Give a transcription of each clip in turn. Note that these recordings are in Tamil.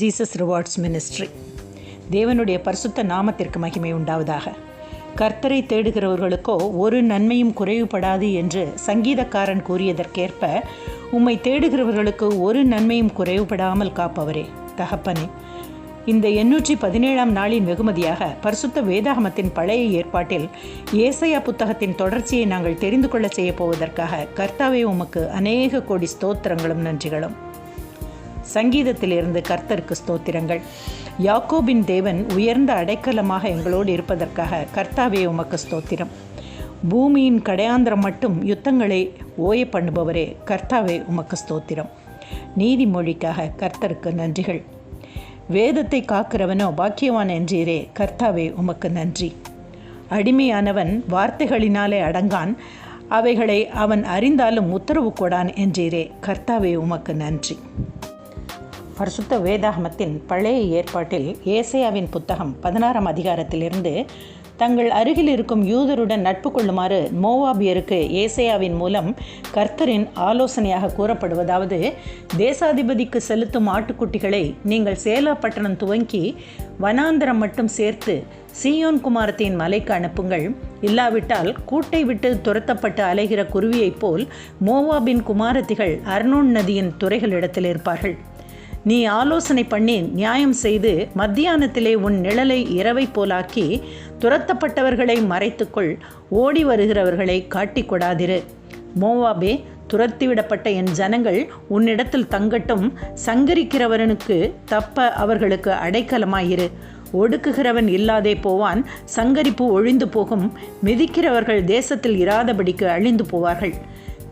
ஜீசஸ் ரிவார்ட்ஸ் மினிஸ்ட்ரி தேவனுடைய பரிசுத்த நாமத்திற்கு மகிமை உண்டாவதாக. கர்த்தரை தேடுகிறவர்களுக்கோ ஒரு நன்மையும் குறைவுபடாது என்று சங்கீதக்காரன் கூறியதற்கேற்ப உம்மை தேடுகிறவர்களுக்கு ஒரு நன்மையும் குறைவுபடாமல் காப்பவரே தகப்பனே. இந்த எண்ணூற்றி பதினேழாம் நாளின் வெகுமதியாக பரிசுத்த வேதாகமத்தின் பழைய ஏற்பாட்டில் ஏசையா புத்தகத்தின் தொடர்ச்சியை நாங்கள் தெரிந்து கொள்ள செய்ய போவதற்காக கர்த்தாவே உமக்கு அநேக கோடி ஸ்தோத்திரங்களும் நன்றிகளும். சங்கீதத்திலிருந்து கர்த்தருக்கு ஸ்தோத்திரங்கள். யாக்கோபின் தேவன் உயர்ந்த அடைக்கலமாக எங்களோடு இருப்பதற்காக கர்த்தாவே உமக்கு ஸ்தோத்திரம். பூமியின் கடையாந்திரம் மட்டும் யுத்தங்களை ஓய பண்ணுபவரே கர்த்தாவே உமக்கு ஸ்தோத்திரம். நீதிமொழிக்காக கர்த்தருக்கு நன்றிகள். வேதத்தை காக்கிறவனோ பாக்கியவான் என்றீரே கர்த்தாவே உமக்கு நன்றி. அடிமையானவன் வார்த்தைகளினாலே அடங்கான் அவைகளை அவன் அறிந்தாலும் உத்தரவு கொடான் என்றீரே கர்த்தாவே உமக்கு நன்றி. பரிசுத்த வேதாகமத்தின் பழைய ஏற்பாட்டில் ஏசையாவின் புத்தகம் பதினாறாம் அதிகாரத்திலிருந்து தங்கள் அருகில் இருக்கும் யூதருடன் நட்பு கொள்ளுமாறு மோவாபியருக்கு ஏசையாவின் மூலம் கர்த்தரின் ஆலோசனையாக கூறப்படுவதாவது தேசாதிபதிக்கு செலுத்தும் ஆட்டுக்குட்டிகளை நீங்கள் சேலா பட்டணம் துவங்கி வனாந்தரம் மட்டும் சேர்த்து சீயோன் குமாரத்தின் மலைக்கு அனுப்புங்கள். இல்லாவிட்டால் கூட்டை விட்டு துரத்தப்பட்டு அலைகிற குருவியைப் போல் மோவாபின் குமாரத்திகள் அர்னோன் நதியின் துறைகளிடத்தில் இருப்பார்கள். நீ ஆலோசனை பண்ணி நியாயம் செய்து மத்தியானத்திலே உன் நிழலை இரவை போலாக்கி துரத்தப்பட்டவர்களை மறைத்துக்கொள். ஓடி வருகிறவர்களை காட்டிக் கொடாதிரு மோவாபே துரத்திவிடப்பட்ட என் ஜனங்கள் உன்னிடத்தில் தங்கட்டும் சங்கரிக்கிறவனுக்கு தப்ப அவர்களுக்கு அடைக்கலமாயிரு. ஒடுக்குகிறவன் இல்லாதே போவான் சங்கரிப்பு ஒழிந்து போகும். மிதிக்கிறவர்கள் தேசத்தில் இராதபடிக்கு அழிந்து போவார்கள்.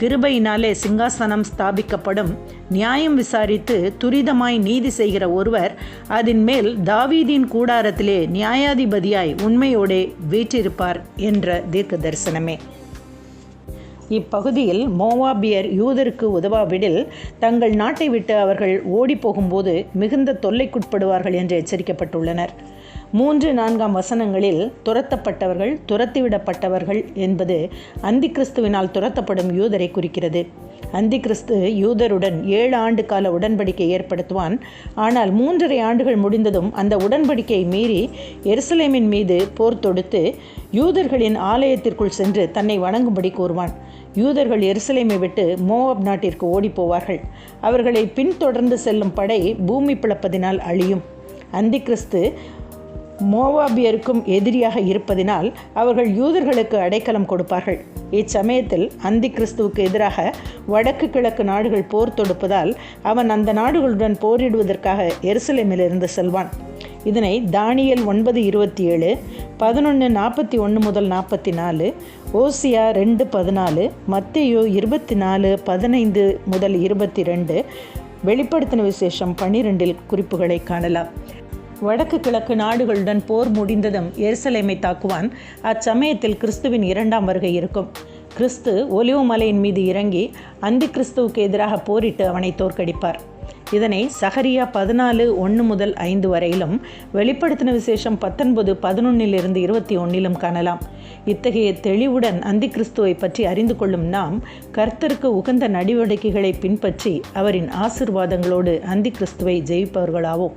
கிருபையினாலே சிங்காசனம் ஸ்தாபிக்கப்படும். நியாயம் விசாரித்து துரிதமாய் நீதி செய்கிற ஒருவர் அதன் மேல் தாவீதின் கூடாரத்திலே நியாயாதிபதியாய் உண்மையோடே வீற்றிருப்பார் என்ற தீர்க்க தரிசனமே இப்பகுதியில் மோவாபியர் யூதருக்கு உதவாவிடில் தங்கள் நாட்டை விட்டு அவர்கள் ஓடி போகும்போது மிகுந்த தொல்லைக்குட்படுவார்கள் என்று எச்சரிக்கப்பட்டுள்ளனர். மூன்று நான்காம் வசனங்களில் துரத்தப்பட்டவர்கள் துரத்திவிடப்பட்டவர்கள் என்பது அந்தி கிறிஸ்துவினால் துரத்தப்படும் யூதரை குறிக்கிறது. அந்தி கிறிஸ்து யூதருடன் ஏழு ஆண்டு கால உடன்படிக்கை ஏற்படுத்துவான். ஆனால் மூன்றரை ஆண்டுகள் முடிந்ததும் அந்த உடன்படிக்கையை மீறி எருசலேமின் மீது போர் தொடுத்து யூதர்களின் ஆலயத்திற்குள் சென்று தன்னை வணங்கும்படி கூறுவான். யூதர்கள் எருசலேமை விட்டு மோவாப் நாட்டிற்கு ஓடிப்போவார்கள் அவர்களை பின்தொடர்ந்து செல்லும் படை பூமி பிளப்பதினால் அழியும். அந்தி கிறிஸ்து மோவாபியருக்கும் எதிரியாக இருப்பதினால் அவர்கள் யூதர்களுக்கு அடைக்கலம் கொடுப்பார்கள். இச்சமயத்தில் அந்தி கிறிஸ்துவுக்கு எதிராக வடக்கு கிழக்கு நாடுகள் போர் தொடுப்பதால் அவன் அந்த நாடுகளுடன் போரிடுவதற்காக எருசலேமிலிருந்து செல்வான். இதனை தானியல் ஒன்பது இருபத்தி ஏழு பதினொன்று நாற்பத்தி ஒன்று முதல் நாற்பத்தி நாலு ஓசியா ரெண்டு பதினாலு மத்தியோ இருபத்தி நாலு பதினைந்து முதல் இருபத்தி ரெண்டு வெளிப்படுத்தின விசேஷம் பன்னிரெண்டில் குறிப்புகளை காணலாம். வடக்கு கிழக்கு நாடுகளுடன் போர் முடிந்ததும் எருசலேமை தாக்குவான். அச்சமயத்தில் கிறிஸ்துவின் இரண்டாம் வருகை இருக்கும். கிறிஸ்து ஒலிவு மலையின் மீது இறங்கி அந்தி கிறிஸ்துவுக்கு எதிராக போரிட்டு அவனை தோற்கடிப்பார். இதனை சஹரியா பதினாலு ஒன்று முதல் ஐந்து வரையிலும் வெளிப்படுத்தின விசேஷம் பத்தொன்பது பதினொன்னிலிருந்து இருபத்தி ஒன்றிலும் காணலாம். இத்தகைய தெளிவுடன் அந்தி கிறிஸ்துவை பற்றி அறிந்து கொள்ளும் நாம் கர்த்தருக்கு உகந்த நடவடிக்கைகளை பின்பற்றி அவரின் ஆசிர்வாதங்களோடு அந்தி கிறிஸ்துவை ஜெயிப்பவர்களாவோம்.